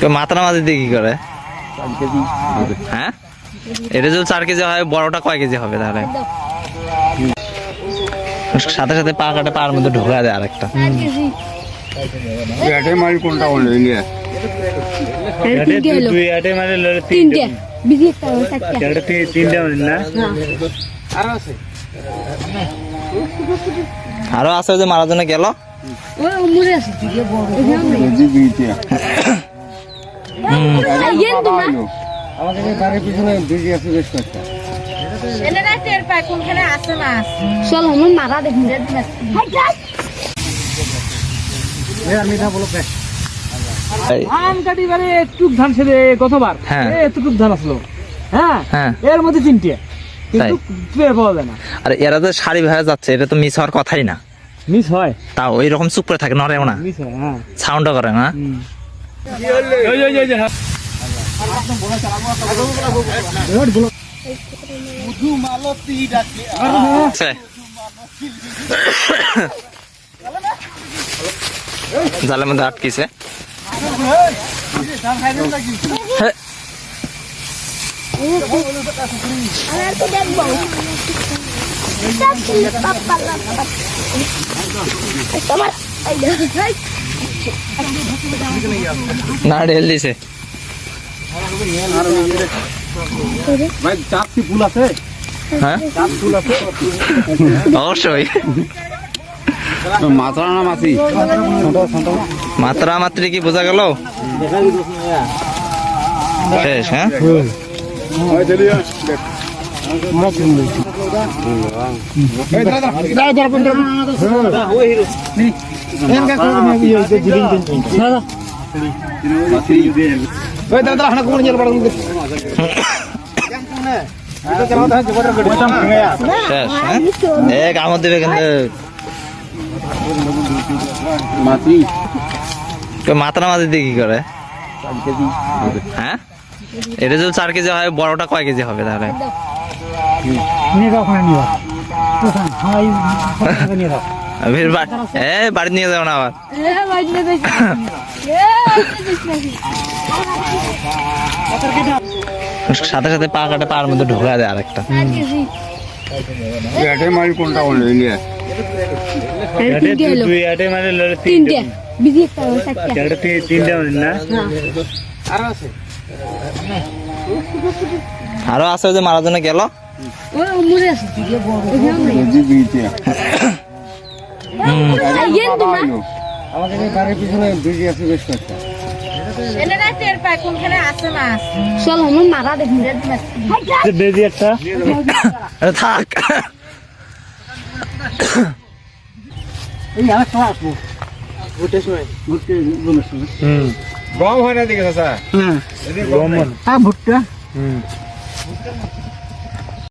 তো মাথা মাঝে দিয়ে কি করে? হ্যাঁ? এটা যদি চার কেজি হয় বড়টা কয় কেজি হবে তাহলে? সাথে সাথে পা কাটে পার মধ্যে ঢোকা দেয় আরেকটা। এটাই মারি কোনটা হলো দুই আটে মানে তিনটে। বিজনেস একটা তিনটা না। আরও আছে। ওই যে মারার জন্য গেল? আছে আছে আছে একটু ধান ছেড়ে কতবার হ্যাঁ। এতটুক ধান আসলো। হ্যাঁ? হ্যাঁ। এর মধ্যে তিনটে। কিন্তু টের পাওয়া যায় না আর এরা ভাড়া যাচ্ছে এটা তো মিস হওয়ার কথাই না মিস হয় তাও ওই রকম চুপ করে থাকে নড়েও না মিস হয় হ্যাঁ সাউন্ডও করে না হ্যাঁ। জালের মধ্যে আটকিছে হ্যাঁ, তো দেখব না ঢেল দিছে। ভাই চাপটি ফুল আছে? হ্যাঁ? অবশ্যই। মাথা না মাছি? মাত্রা মাত্রে কি বোঝা গেল? শেষ হ্যাঁ? শেষ হ্যাঁ এক দেবে কিন্তু মাছি তো মাথা দিয়ে কি করে? হ্যাঁ? এটা যদি চার কেজি হয় বড়টা কয় কেজি হবে তাহলে? বাড়ি নিয়ে যাও না আবার। সাথে সাথে পা কাটে পার মধ্যে ঢোকা দেয় আরেকটা। কোনটা তিনটে হলো দুই আটে মানে তিনটে। তিনটা। না? আরও আছে। যে জন্য গেল। মুড়ে আছে আমার মারা একটা আরে থাক হুম। গম হয় না দিকে চাচা গম হ্যাঁ ভুট্টা। হুম।